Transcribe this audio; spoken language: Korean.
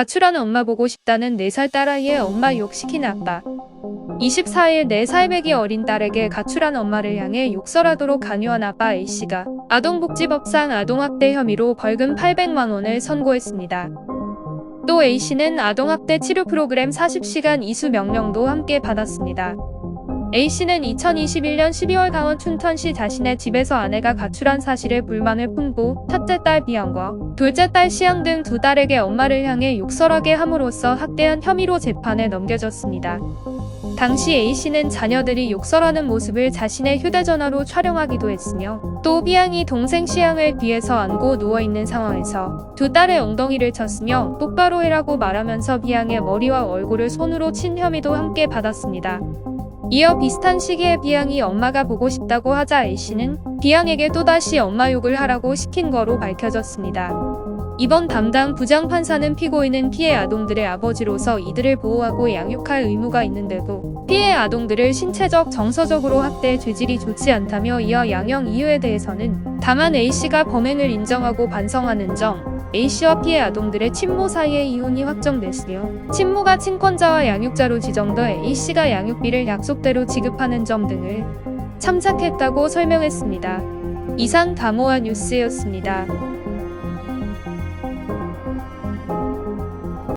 가출하는 엄마 보고 싶다는 4살 딸아이의 엄마 욕시킨 아빠. 24일 4살배기 어린 딸에게 가출한 엄마를 향해 욕설하도록 강요한 아빠 A씨가 아동복지법상 아동학대 혐의로 벌금 800만 원을 선고했습니다. 또 A씨는 아동학대 치료 프로그램 40시간 이수 명령도 함께 받았습니다. A씨는 2021년 12월 강원 춘천시 자신의 집에서 아내가 가출한 사실에 불만을 품고 첫째 딸 비양과 둘째 딸 시양 등 두 딸에게 엄마를 향해 욕설하게 함으로써 학대한 혐의로 재판에 넘겨졌습니다. 당시 A씨는 자녀들이 욕설하는 모습을 자신의 휴대전화로 촬영하기도 했으며 또 비양이 동생 시양을 뒤에서 안고 누워있는 상황에서 두 딸의 엉덩이를 쳤으며 똑바로 해라고 말하면서 비양의 머리와 얼굴을 손으로 친 혐의도 함께 받았습니다. 이어 비슷한 시기에 비양이 엄마가 보고 싶다고 하자 A씨는 비양에게 또다시 엄마 욕을 하라고 시킨 거로 밝혀졌습니다. 이번 담당 부장판사는 피고인은 피해 아동들의 아버지로서 이들을 보호하고 양육할 의무가 있는데도 피해 아동들을 신체적, 정서적으로 학대해 죄질이 좋지 않다며 이어 양형 이유에 대해서는 다만 A씨가 범행을 인정하고 반성하는 점, A씨와 피해 아동들의 친모 사이의 이혼이 확정됐으며 친모가 친권자와 양육자로 지정돼 A씨가 양육비를 약속대로 지급하는 점 등을 참작했다고 설명했습니다. 이상 다모아 뉴스였습니다.